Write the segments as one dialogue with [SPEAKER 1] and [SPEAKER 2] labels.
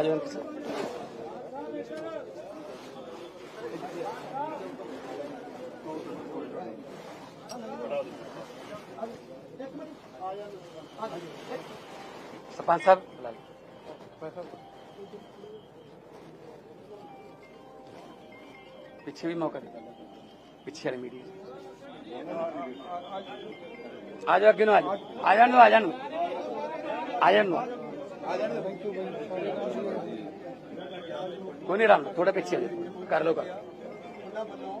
[SPEAKER 1] ਆ ਜਾਓ ਸਰਪੰਚ ਸਾਹਿਬ। ਬੁਲਾ ਲਓ। ਪਿੱਛੇ ਵੀ ਮੌਕਾ ਦੇ। ਪਿੱਛੇ ਵਾਲੀ ਮੀਡੀਆ ਆ ਜਾਓ ਅੱਗੇ ਨੂੰ ਆ ਜਾਓ। ਆ ਜਾਣ ਨੂੰ ਆ ਜਾਣ ਨੂੰ ਆ ਜਾਣ ਨੂੰ ਕੋਈ ਨਹੀਂ ਰਾਮ ਥੋੜਾ ਪਿੱਛੇ ਆ ਜਾਓ ਕਰ ਲਓ ਕਰ
[SPEAKER 2] ਉਹਨਾਂ ਵੱਲੋਂ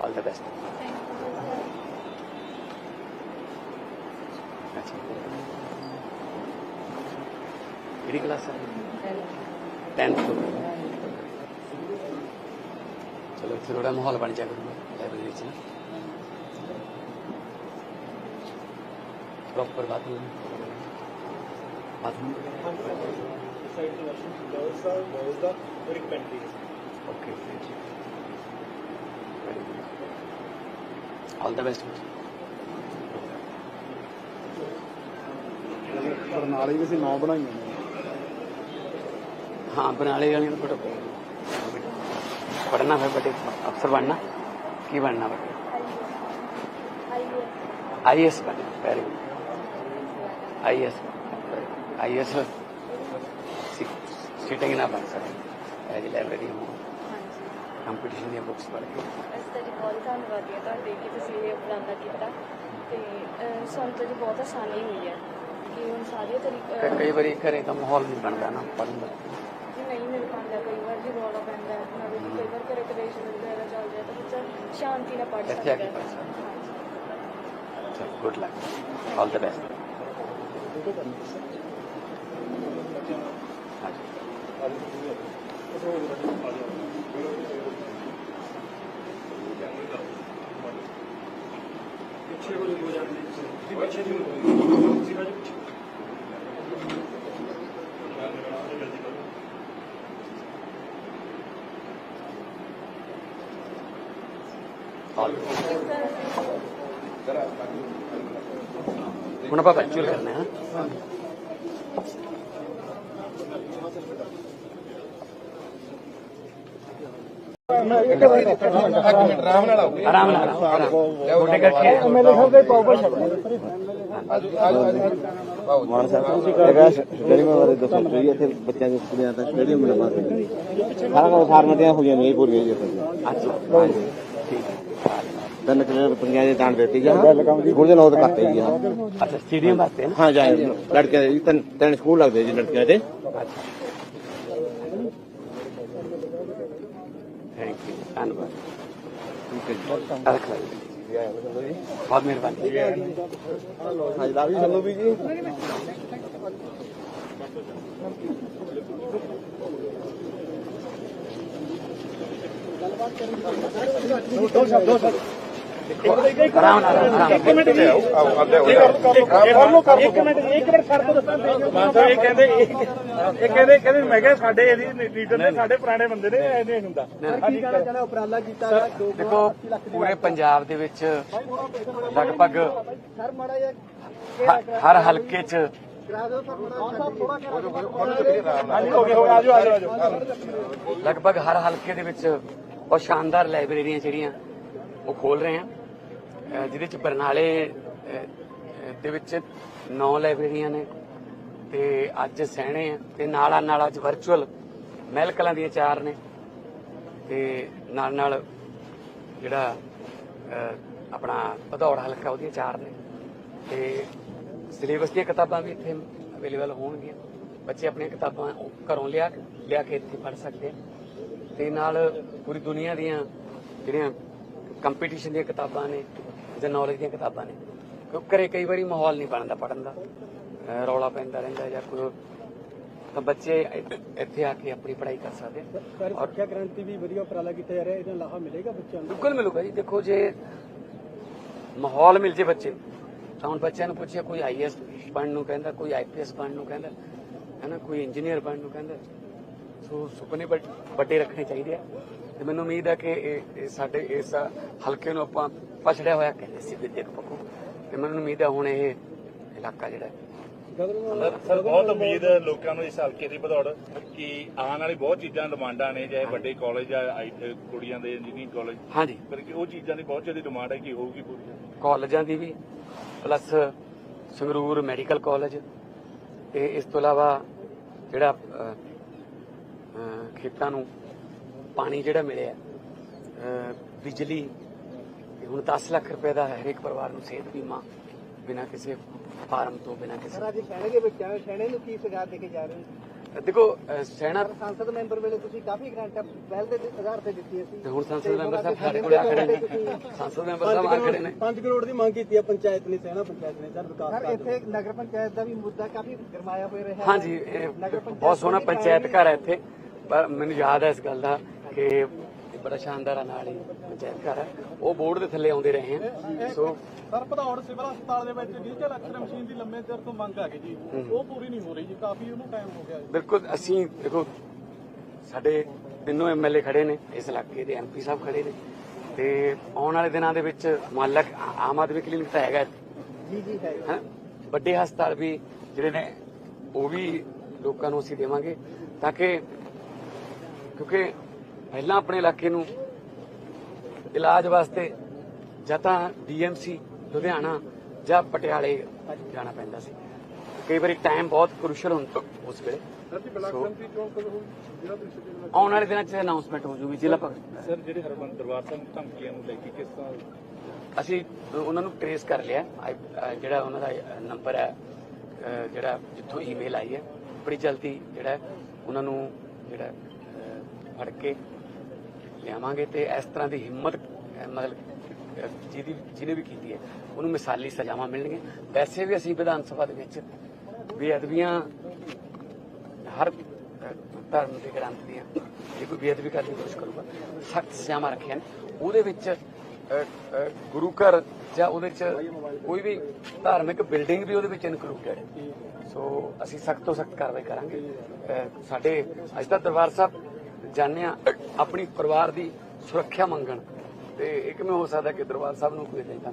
[SPEAKER 1] ਆਲ ਦਾ ਬੈਸਟ ਅੱਛਾ ਕਿਹੜੀ ਕਲਾਸ ਹੈ 10th ਤੋਂ ਚਲੋ ਇੱਥੇ ਥੋੜਾ ਮਾਹੌਲ ਬਣ ਜਾ ਕਰੂਗਾ ਲਾਇਬ੍ਰੇਰੀ ਚ ਪ੍ਰੋਪਰ ਬਾਥਰੂਮ ਬਾਥਰੂਮ
[SPEAKER 3] इस
[SPEAKER 1] ਆਲ ਦਾ ਬੈਸਟ
[SPEAKER 2] ਬਰਨਾਲੇ ਵੀ ਅਸੀਂ ਨੌ ਬਣਾਈਆਂ ਨੇ।
[SPEAKER 1] ਹਾਂ ਬਰਨਾਲੇ ਵਾਲਿਆਂ ਨੂੰ ਪੜੋ ਪੜਨਾ ਫਿਰ ਬੜੇ ਅਫਸਰ ਬਣਨਾ। ਕੀ ਬਣਨਾ ਬੜੇ ਆਈਐਸ ਬਣਨਾ very good IAS IAS sitting ਨਾ ਬਣ ਸਕੇ। ਐਜ ਲਾਇਬ੍ਰੇਰੀ ਹੋਂ ਕੰਪੀਟੀਸ਼ਨ ਦੀਆਂ ਬੁੱਕਸ ਪੜ੍ਹ ਕੇ।
[SPEAKER 4] ਅਸੀਂ ਤਾਂ ਜੀ ਬਹੁਤ ਧੰਨਵਾਦੀ ਹਾਂ ਤੁਹਾਡੇ ਕਿ ਤੁਸੀਂ ਇਹ ਉਪਰਾਲਾ ਕੀਤਾ। ਤੇ ਸਾਨੂੰ ਤਾਂ ਜੀ ਬਹੁਤ ਆਸਾਨੀ ਹੋਈ ਹੈ ਕਿ ਹੁਣ ਸਾਰੇ ਤਰੀਕੇ
[SPEAKER 1] ਕਈ ਵਾਰੀ ਘਰੇ ਤਾਂ ਮਾਹੌਲ ਨਹੀਂ ਬਣਦਾ ਨਾ ਪੜ੍ਹਨ ਦਾ।
[SPEAKER 4] ਜੀ ਨਹੀਂ ਮਿਲ ਪਾਉਂਦਾ ਕਈ ਵਾਰ ਜੀ ਰੌਲਾ ਪੈਂਦਾ ਹੈ। ਨਾ ਵੀ ਕਈ ਵਾਰ ਘਰੇ ਕਲੇਸ਼ਨ ਵਗੈਰਾ ਚੱਲ ਜਾਏ ਤਾਂ ਬੱਚਾ ਸ਼ਾਂਤੀ ਨਾਲ ਪੜ੍ਹ ਸਕਦਾ ਹੈ।
[SPEAKER 1] ਚਲ good luck all the best
[SPEAKER 3] ਹਾਂਜੀ। ਪਿੱਛੇ ਹੋ ਜਾਂਦੀ ਹੋ ਜਾਂਦੀ ਜੀ ਪਿੱਛੇ ਦੀ ਹੋ ਤੁਸੀਂ
[SPEAKER 1] ਬਾਜੀ ਪਿੱਛੇ। ਹੁਣ ਆਪਾਂ ਪੈਂਚਰ ਕਰਨਾ ਹੈ। ਹਾਂ ਆਰਾਮ ਨਾਲ ਆਰਾਮ ਨਾਲ ਛੋਟੇ ਕਰਕੇ
[SPEAKER 2] ਐਮਐਲਏ ਸਾਹਿਬ ਦੇ ਪਾਉ
[SPEAKER 5] ਮਾਨ ਸਾਹਿਬ ਜਗ੍ਹਾ ਸਟੇਡੀਅਮ ਬਾਰੇ ਦੱਸੋ ਜੀ ਇੱਥੇ ਬੱਚਿਆਂ ਦੇ ਕੁੜੀਆਂ ਦਾ ਸਟੇਡੀਅਮ ਦੇ ਬਾਰੇ ਸਾਰਾ ਕੁਝ ਫਾਰਮੈਟੀਆਂ ਹੋਈਆਂ ਨਹੀਂ ਪੂਰੀਆਂ ਜੀ
[SPEAKER 1] ਅੱਛਾ ਠੀਕ
[SPEAKER 5] ਤਿੰਨ ਕਿਲੋ ਪੰਜਾਂ ਦੇ ਦਾਨ ਦਿੱਤੀ ਜਾਂ ਸਕੂਲ ਦੇ ਨੌ ਕਰਤੇ ਜੀ ਹਾਂ
[SPEAKER 1] ਅੱਛਾ ਸਟੇਡੀਅਮ ਵਾਸਤੇ
[SPEAKER 5] ਹਾਂ ਜਾਏ ਲੜਕਿਆਂ ਤਿੰਨ ਤਿੰਨ ਸਕੂਲ ਲੱਗਦੇ ਜੀ ਲੜਕਿਆਂ ਦੇ।
[SPEAKER 1] ਅੱਛਾ ਧੰਨਵਾਦ।
[SPEAKER 5] ਠੀਕ ਹੈ ਜੀ।
[SPEAKER 1] ਰੱਖ ਲਓ ਬਹੁਤ ਮਿਹਰਬਾਨੀ।
[SPEAKER 5] ਹਾਂਜੀ ਲਾ ਵੀ ਸਾਨੂੰ ਵੀ ਜੀ।
[SPEAKER 2] ਦੋ ਸ਼ਬਦ ਦੋ ਸ਼ਬਦ।
[SPEAKER 6] ਦੋ ਦੱਸਾਂ
[SPEAKER 1] ਦੇਖੋ ਪੂਰੇ ਪੰਜਾਬ ਦੇ ਵਿੱਚ ਲਗਭਗ ਹਰ ਹਲਕੇ 'ਚ ਲਗਭਗ ਹਰ ਹਲਕੇ ਦੇ ਵਿੱਚ ਬਹੁਤ ਸ਼ਾਨਦਾਰ ਲਾਇਬ੍ਰੇਰੀਆਂ ਜਿਹੜੀਆਂ ਉਹ ਖੋਲ ਰਹੇ ਆ ਜਿਹਦੇ ਚ ਬਰਨਾਲੇ ਦੇ ਵਿੱਚ 9 ਲਾਇਬ੍ਰੇਰੀਆਂ ਨੇ ਤੇ ਅੱਜ ਸਹਿਣੇ ਆ ਤੇ ਨਾਲਾ ਨਾਲ ਅੱਜ ਵਰਚੁਅਲ ਮਹਿਲ ਕਲਾਂ ਦੀਆਂ ਚਾਰ ਨੇ ਤੇ ਨਾਲ ਨਾਲ ਜਿਹੜਾ ਆਪਣਾ ਭਦੌੜ ਹਲਕਾ ਉਹਦੀਆਂ ਚਾਰ ਨੇ ਤੇ ਸਿਲੇਬਸ ਦੀਆਂ ਕਿਤਾਬਾਂ ਵੀ ਇੱਥੇ ਅਵੇਲੇਬਲ ਹੋਣਗੀਆਂ। ਬੱਚੇ ਆਪਣੀਆਂ ਕਿਤਾਬਾਂ ਘਰੋਂ ਲਿਆ ਕੇ- ਲਿਆ ਕੇ ਇੱਥੇ ਪੜ੍ਹ ਸਕਦੇ ਆ। ਤੇ ਨਾਲ ਪੂਰੀ ਦੁਨੀਆ ਦੀਆਂ ਜਿਹੜੀਆਂ ਕੰਪੀਟੀਸ਼ਨ ਦੀਆਂ ਕਿਤਾਬਾਂ ਨੇ ਜਾਂ ਨੌਲੇਜ ਦੀਆਂ ਕਿਤਾਬਾਂ ਨੇ ਕਿਉਂਕਿ ਘਰੇ ਕਈ ਵਾਰੀ ਮਾਹੌਲ ਨਹੀਂ ਬਣਦਾ ਪੜਨ ਦਾ। ਰੌਲਾ ਪੈਂਦਾ ਰਹਿੰਦਾ ਜਾਂ ਕੋਈ ਤਾਂ ਬੱਚੇ ਇੱਥੇ- ਆ ਕੇ ਆਪਣੀ ਪੜ੍ਹਾਈ ਕਰ ਸਕਦੇ ਆ।
[SPEAKER 2] ਸਰ ਸਿੱਖਿਆ ਕ੍ਰਾਂਤੀ ਵੀ ਵਧੀਆ ਉਪਰਾਲਾ ਕੀਤਾ ਜਾ ਰਿਹਾ ਇਹਦਾ ਲਾਹਾ ਮਿਲੇਗਾ ਬੱਚਿਆਂ ਨੂੰ?
[SPEAKER 1] ਬਿਲਕੁਲ ਮਿਲੂਗਾ ਜੀ। ਦੇਖੋ ਜੇ ਮਾਹੌਲ ਮਿਲ ਜੇ ਬੱਚੇ ਤਾਂ ਹੁਣ ਬੱਚਿਆਂ ਨੂੰ ਪੁੱਛਿਆ ਕੋਈ ਆਈਐਸ ਬਣਨ ਨੂੰ ਕਹਿੰਦਾ ਕੋਈ ਆਈਪੀਐਸ ਬਣਨ ਨੂੰ ਕਹਿੰਦਾ ਹੈ ਨਾ ਕੋਈ ਇੰਜੀਨੀਅਰ ਬਣਨ ਨੂੰ ਕਹਿੰਦਾ। ਸੋ ਸੁਪਨੇ ਵੱਡੇ ਰੱਖਣੇ ਚਾਹੀਦੇ ਆ। ਤੇ ਮੈਨੂੰ ਉਮੀਦ ਹੈ ਕਿ ਇਹ ਸਾਡੇ ਇਸ ਹਲਕੇ ਨੂੰ ਆਪਾਂ ਪਛੜਿਆ ਹੋਇਆ ਕਹਿੰਦੇ ਸੀ ਵਿਦਿਅਕ ਪੱਖੋਂ। ਤੇ ਮੈਨੂੰ ਉਮੀਦ ਹੈ ਹੁਣ ਇਹ ਇਲਾਕਾ ਜਿਹੜਾ
[SPEAKER 6] ਸਰ ਬਹੁਤ ਉਮੀਦ ਹੈ ਲੋਕਾਂ ਨੂੰ ਇਸ ਹਲਕੇ ਦੀ ਵਧੌੜ ਕਿ ਆਉਣ ਵਾਲੀ ਬਹੁਤ ਚੀਜ਼ਾਂ ਡਿਮਾਂਡਾਂ ਨੇ ਚਾਹੇ ਵੱਡੇ ਕਾਲਜ ਆ ਕੁੜੀਆਂ ਦੇ ਇੰਜੀਨੀਅਰਿੰਗ ਕਾਲਜ
[SPEAKER 1] ਹਾਂਜੀ।
[SPEAKER 6] ਪਰ ਕਿ ਉਹ ਚੀਜ਼ਾਂ ਦੀ ਬਹੁਤ ਜ਼ਿਆਦਾ ਡਿਮਾਂਡ ਹੈ ਕਿ ਹੋਊਗੀ ਪੂਰੀ।
[SPEAKER 1] ਕਾਲਜਾਂ ਦੀ ਵੀ ਪਲੱਸ ਸੰਗਰੂਰ ਮੈਡੀਕਲ ਕਾਲਜ। ਤੇ ਇਸ ਤੋਂ ਇਲਾਵਾ ਜਿਹੜਾ ਖੇਤਾਂ ਨੂੰ ਪਾਣੀ ਜਿਹੜਾ ਮਿਲਿਆ ਬਿਜਲੀ ਹੁਣ 10 ਲੱਖ ਰੁਪਏ ਦਾ ਹਰੇਕ ਪਰਿਵਾਰ ਨੂੰ ਸਿਹਤ ਬੀਮਾ ਬਿਨਾਂ ਕਿਸੇ ਫਾਰਮ ਤੋਂ ਬਿਨਾਂ ਕਿਸੇ
[SPEAKER 2] ਸਰ ਅੱਜ ਸੈਣੇ ਦੇ ਬੱਚਿਆਂ ਸੈਣੇ ਨੂੰ ਕੀ ਸਜ਼ਾ ਦੇ ਕੇ ਜਾ ਰਹੇ ਹੋ?
[SPEAKER 1] ਦੇਖੋ
[SPEAKER 2] ਸਰ ਸੰਸਦ ਮੈਂਬਰ ਵੇਲੇ ਤੁਸੀਂ ਕਾਫੀ ਗ੍ਰਾਂਟਾਂ ਪਹਿਲ ਦੇ ਆਧਾਰ ਤੇ ਦਿੱਤੀ ਸੀ
[SPEAKER 1] ਤੇ ਹੁਣ ਸੰਸਦ ਮੈਂਬਰ ਸਾਹਿਬ ਸਾਡੇ ਕੋਲ ਆ ਖੜੇ ਨੇ। ਸੰਸਦ ਮੈਂਬਰ ਸਾਹਿਬ ਆ ਖੜੇ ਨੇ।
[SPEAKER 2] 5 ਕਰੋੜ ਦੀ ਮੰਗ ਕੀਤੀ ਹੈ ਪੰਚਾਇਤ ਨੇ ਸੈਣਾ ਪੰਚਾਇਤ ਨੇ ਸਰ ਵਿਕਾਸ ਸਰ ਇੱਥੇ ਨਗਰ ਪੰਚਾਇਤ ਦਾ ਵੀ ਮੁੱਦਾ ਕਾਫੀ ਗਰਮਾਇਆ ਹੋਇਆ ਰਿਹਾ।
[SPEAKER 1] ਹਾਂਜੀ ਬਹੁਤ ਸੋਹਣਾ ਪੰਚਾਇਤ ਘਰ ਹੈ ਇੱਥੇ। ਪਰ ਮੈਨੂੰ ਯਾਦ ਹੈ ਇਸ ਗੱਲ ਦਾ ਕਿ ਬੜਾ ਸ਼ਾਨਦਾਰ ਆ ਨਾਲ ਹੀ ਪੰਚਾਇਤ ਘਰ ਹੈ ਉਹ ਬੋਰਡ ਦੇ ਥੱਲੇ ਆਉਂਦੇ ਰਹੇ ਹਨ ਸੋ
[SPEAKER 2] ਸਰ ਭਦੌੜ ਸਿਵਲ ਹਸਪਤਾਲ ਦੇ ਵਿੱਚ ਡਿਜੀਟਲ ਐਕਸਰੇ ਮਸ਼ੀਨ ਦੀ ਲੰਮੇ ਚਿਰ ਤੋਂ ਮੰਗ ਆ ਗਈ ਜੀ। ਉਹ ਪੂਰੀ ਨਹੀਂ ਹੋ ਰਹੀ ਜੀ ਕਾਫੀ ਉਹਨੂੰ ਟਾਈਮ ਹੋ ਗਿਆ ਜੀ।
[SPEAKER 1] ਬਿਲਕੁਲ ਅਸੀਂ ਦੇਖੋ ਸਾਡੇ ਤਿੰਨੋਂ ਐਮਐਲਏ ਖੜੇ ਨੇ ਇਸ ਇਲਾਕੇ ਦੇ ਐਮਪੀ ਸਾਹਿਬ ਖੜੇ ਨੇ। ਤੇ ਆਉਣ ਵਾਲੇ ਦਿਨਾਂ ਦੇ ਵਿੱਚ ਮੁਹੱਲਾ ਆਮ ਆਦਮੀ ਕਲੀਨਿਕ ਤਾਂ ਹੈਗਾ।
[SPEAKER 2] ਜੀ ਜੀ ਹੈ।
[SPEAKER 1] ਹੈਂ? ਵੱਡੇ ਹਸਪਤਾਲ ਵੀ ਜਿਹੜੇ ਨੇ ਉਹ ਵੀ ਲੋਕਾਂ ਨੂੰ ਅਸੀਂ ਦੇਵਾਂਗੇ ਤਾਂ ਕਿ ਕਿਉਂਕਿ ਪਹਿਲਾਂ ਆਪਣੇ ਇਲਾਕੇ ਨੂੰ ਇਲਾਜ ਵਾਸਤੇ ਜਾਂ ਤਾਂ ਡੀਐਮਸੀ ਲੁਧਿਆਣਾ ਜਾਂ ਪਟਿਆਲੇ ਜਾਣਾ ਪੈਂਦਾ ਸੀ। ਕਈ ਵਾਰੀ ਟਾਈਮ ਬਹੁਤ ਕ੍ਰੂਸ਼ਲ ਹੁੰਦਾ ਉਸ ਵੇਲੇ। ਆਉਣ ਵਾਲੇ ਦਿਨਾਂ 'ਚ ਅਨਾਉਂਸਮੈਂਟ ਹੋ ਜੂਗੀ ਜ਼ਿਲ੍ਹਾ ਭਗਤ
[SPEAKER 6] ਸਰ ਜਿਹੜੇ ਹਰਮੰਦਰ ਦਰਬਾਰ ਸਾਹਿਬ ਧਮਕੀਆਂ ਨੂੰ ਲੈ ਕੇ ਕਿਸ ਤਰ੍ਹਾਂ
[SPEAKER 1] ਅਸੀਂ ਉਹਨਾਂ ਨੂੰ ਟਰੇਸ ਕਰ ਲਿਆ। ਆਈ- ਜਿਹੜਾ ਉਹਨਾਂ ਦਾ ਨੰਬਰ ਹੈ ਅਹ ਜਿਹੜਾ ਜਿੱਥੋਂ ਈਮੇਲ ਆਈ ਹੈ ਬੜੀ ਜਲਦੀ ਜਿਹੜਾ ਉਹਨਾਂ ਨੂੰ ਜਿਹੜਾ ਫੜ ਕੇ ਲਿਆਵਾਂਗੇ ਤੇ ਇਸ ਤਰ੍ਹਾਂ ਦੀ ਹਿੰਮਤ ਮਤਲਬ ਜਿਹਦੀ, ਜਿਹਨੇ ਵੀ ਕੀਤੀ ਹੈ, ਉਹਨੂੰ ਮਿਸਾਲੀ ਸਜ਼ਾਵਾਂ ਮਿਲਣਗੀਆਂ। ਵੈਸੇ ਵੀ ਅਸੀਂ ਵਿਧਾਨ ਸਭਾ ਦੇ ਵਿੱਚ ਬੇਅਦਬੀਆਂ, ਹਰ ਧਰਮ ਦੇ ਗ੍ਰੰਥ ਦੀਆਂ, ਜੇ ਕੋਈ ਬੇਅਦਬੀ ਕਰਨ ਦੀ ਕੋਸ਼ਿਸ਼ ਕਰੂਗਾ, ਸਖਤ ਸਜ਼ਾਵਾਂ ਰੱਖੀਆਂ ਉਹਦੇ ਵਿੱਚ ਗੁਰੂ ਘਰ ਜਾਂ ਉਹਦੇ ਚ ਕੋਈ ਵੀ ਧਾਰਮਿਕ ਬਿਲਡਿੰਗ ਵੀ ਉਹਦੇ ਵਿੱਚ ਇਨਕਲੂਡਡ ਹੈ। ਸੋ ਅਸੀਂ ਸਖਤ ਤੋਂ ਸਖਤ ਕਾਰਵਾਈ ਕਰਾਂਗੇ। ਸਾਡੇ, ਅੱਜ ਦਾ ਦਰਬਾਰ ਸਾਹਿਬ ਜਾਣਿਆ ਆਪਣੀ ਪਰਿਵਾਰ ਦੀ ਸੁਰੱਖਿਆ ਮੰਗਣ। ਤੇ ਇਹ ਕਿਵੇਂ ਹੋ ਸਕਦਾ ਕਿ ਦਰਬਾਰ ਸਾਹਿਬ ਨੂੰ ਕੋਈ ਇਦਾਂ